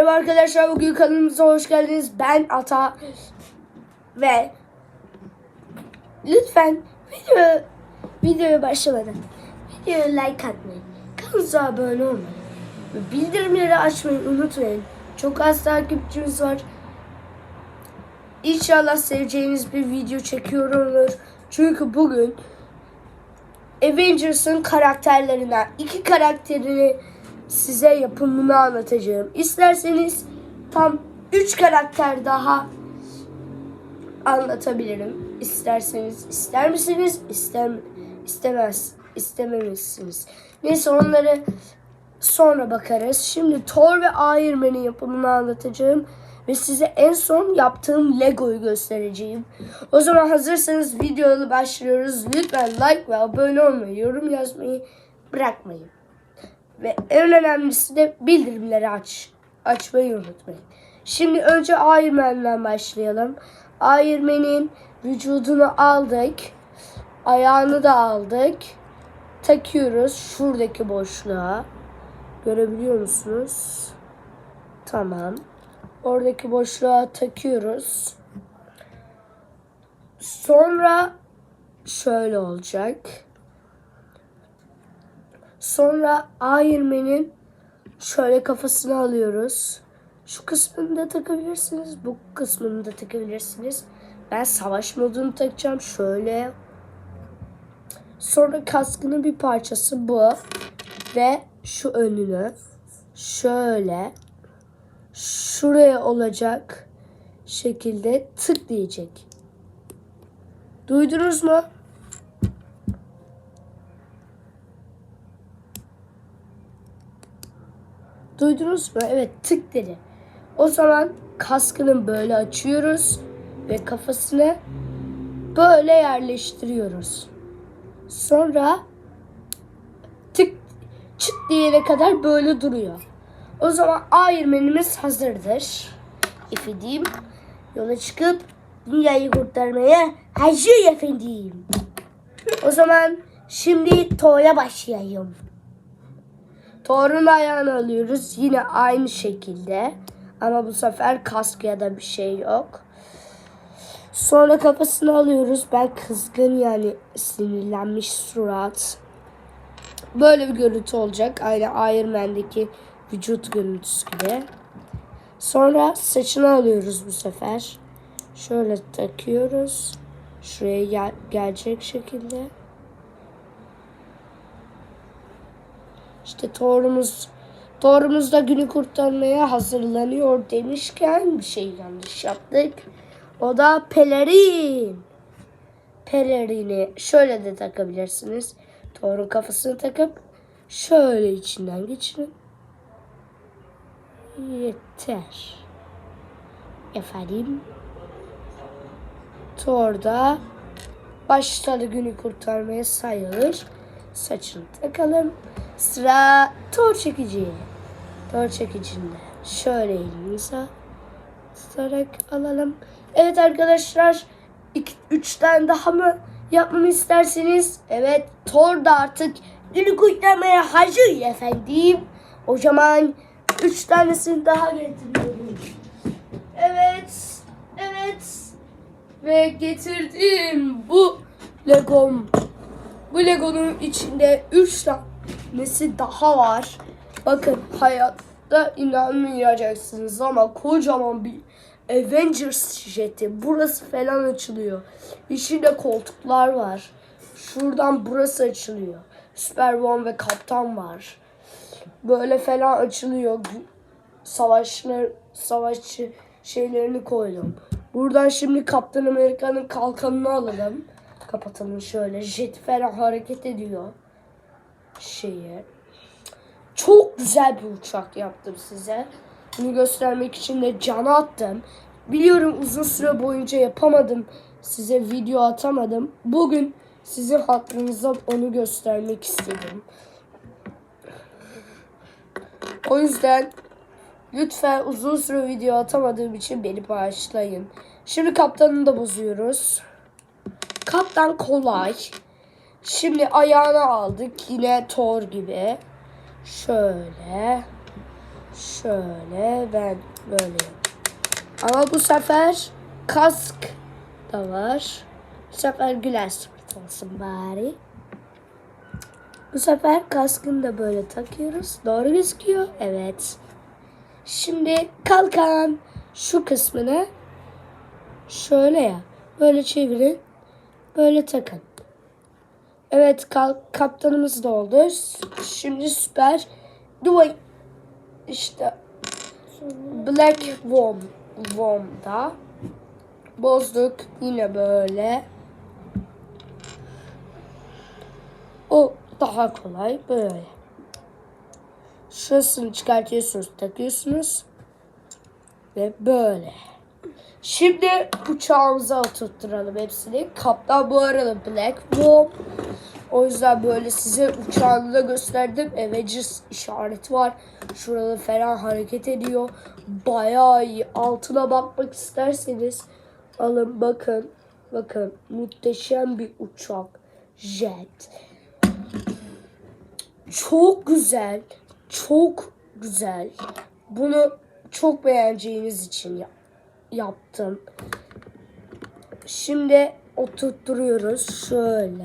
Merhaba arkadaşlar bugün kanalımıza hoş geldiniz. Ben Ata ve lütfen video videoya başlamadan videoya like atmayı, kanalımıza abone olmayı ve bildirimleri açmayı unutmayın. Çok az takipçimiz var. İnşallah seveceğiniz bir video çekiyorumdur. Çünkü bugün Avengers'ın karakterlerinden iki karakterini size yapımını anlatacağım. İsterseniz tam 3 karakter daha anlatabilirim. İsterseniz ister misiniz? İster istemez istememezsiniz. Neyse onları sonra bakarız. Şimdi Thor ve Iron yapımını anlatacağım ve size en son yaptığım Lego'yu göstereceğim. O zaman hazırsanız videoya başlıyoruz. Lütfen like ve abone olmayı, yorum yazmayı bırakmayın. Ve en önemlisi de bildirimleri aç. Açmayı unutmayın. Şimdi önce Iron Man'den başlayalım. Iron Man'in vücudunu aldık. Ayağını da aldık. Takıyoruz şuradaki boşluğa. Görebiliyor musunuz? Tamam. Oradaki boşluğa takıyoruz. Sonra şöyle olacak. Sonra Iron Man'in şöyle kafasını alıyoruz. Şu kısmını da takabilirsiniz. Bu kısmını da takabilirsiniz. Ben savaş modunu takacağım. Şöyle. Sonra kaskının bir parçası bu. Ve şu önünü. Şöyle. Şuraya olacak şekilde tık diyecek. Duydunuz mu? Duydunuz mu? Evet tık dedi. O zaman kaskını böyle açıyoruz ve kafasını böyle yerleştiriyoruz. Sonra tık çıt diyene kadar böyle duruyor. O zaman Iron Man'imiz hazırdır. Efendim yola çıkıp dünyayı kurtarmaya hazır efendim. O zaman şimdi Thor'a başlayalım. Thor'un ayağını alıyoruz. Yine aynı şekilde. Ama bu sefer kask ya da bir şey yok. Sonra kafasını alıyoruz. Ben kızgın yani sinirlenmiş surat. Böyle bir görüntü olacak. Aynı Iron Man'deki vücut görüntüsü gibi. Sonra saçını alıyoruz bu sefer. Şöyle takıyoruz. Şuraya gel- gelecek şekilde. İşte Thor'umuz Thor'umuz da günü kurtarmaya hazırlanıyor demişken bir şey yanlış yaptık. O da pelerin. Pelerini şöyle de takabilirsiniz. Thor'un kafasını takıp şöyle içinden geçirin. Yeter. Efendim. Thor da başladı günü kurtarmaya sayılır. Saçını takalım. Sıra Thor çekici. Thor çekicinde şöyle elimize tutarak alalım. Evet arkadaşlar. iki, üç tane daha mı yapmamı isterseniz? Evet Thor da artık günü kurtarmaya hazır efendim. O zaman üç tanesini daha getiriyorum. Evet. Evet. Ve getirdim bu Legom. Bu Lego'nun içinde 3 tanesi daha var. Bakın hayatta inanmayacaksınız ama kocaman bir Avengers jeti. Burası falan açılıyor. İçinde koltuklar var. Şuradan burası açılıyor. Superman ve Kaptan var. Böyle falan açılıyor. Savaşlar, savaşçı şeylerini koydum. Buradan şimdi Kaptan Amerika'nın kalkanını alalım. Kapatalım şöyle. Jet falan hareket ediyor. Şeye. Çok güzel bir uçak yaptım size. Bunu göstermek için de cana attım. Biliyorum uzun süre boyunca yapamadım. Size video atamadım. Bugün sizin hatırınıza onu göstermek istedim. O yüzden lütfen uzun süre video atamadığım için beni bağışlayın. Şimdi kaptanını da bozuyoruz. Kaptan kolay. Şimdi ayağını aldık. Yine Thor gibi. Şöyle. Şöyle ben böyle. Ama bu sefer kask da var. Bu sefer güler surat olsun bari. Bu sefer kaskını da böyle takıyoruz. Doğru gözüküyor. Evet. Şimdi kalkan şu kısmını şöyle ya. Böyle çevirin. Böyle takın. Evet kaptanımız da oldu. Şimdi süper. Duay işte Black Worm Worm'da bozduk yine böyle. O daha kolay böyle. Şurasını çıkartıyorsunuz, takıyorsunuz ve böyle. Şimdi uçağımıza oturtturalım hepsini. Kaptan bu arada Black Worm. O yüzden böyle size uçağını da gösterdim. Avengers işareti var. Şurada falan hareket ediyor. Bayağı iyi. Altına bakmak isterseniz alın bakın. Bakın muhteşem bir uçak. Jet. Çok güzel. Çok güzel. Bunu çok beğeneceğiniz için ya- yaptım. Şimdi oturtturuyoruz şöyle.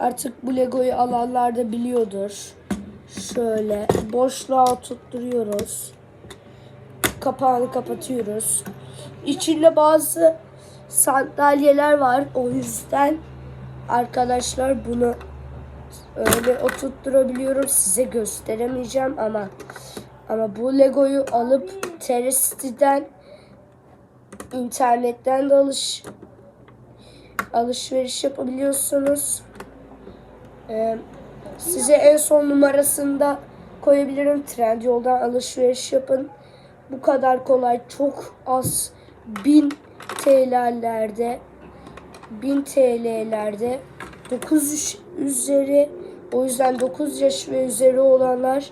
Artık bu Lego'yu alanlar da biliyordur. Şöyle boşluğa oturtturuyoruz. Kapağını kapatıyoruz. İçinde bazı sandalyeler var. O yüzden arkadaşlar bunu öyle oturtturabiliyorum. Size gösteremeyeceğim ama ama bu Lego'yu alıp Teresti'den internetten de alış alışveriş yapabiliyorsunuz. Ee, size en son numarasında koyabilirim. Trendyol'dan alışveriş yapın. Bu kadar kolay. Çok az 1000 TL'lerde 1000 TL'lerde 9 yaş üzeri o yüzden 9 yaş ve üzeri olanlar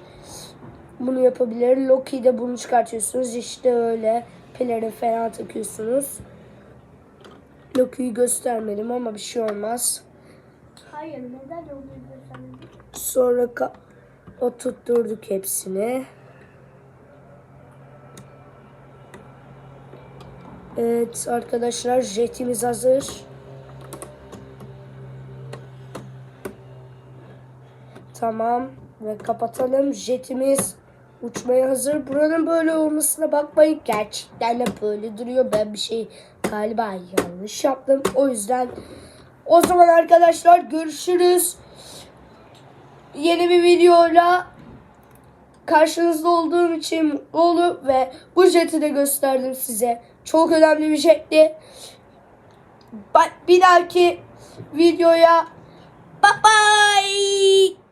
bunu yapabilir. Loki'de bunu çıkartıyorsunuz. İşte öyle pelerin falan takıyorsunuz. Loki'yi göstermedim ama bir şey olmaz. Hayır neden oluyor sen? Sonra oturtturduk hepsini. Evet arkadaşlar jetimiz hazır. Tamam ve kapatalım. Jetimiz uçmaya hazır. Buranın böyle olmasına bakmayın. Gerçekten de böyle duruyor. Ben bir şey galiba yanlış yaptım. O yüzden o zaman arkadaşlar görüşürüz yeni bir videoyla karşınızda olduğum için mutlu olun ve bu jeti de gösterdim size. Çok önemli bir jetti. Bir dahaki videoya bye bye.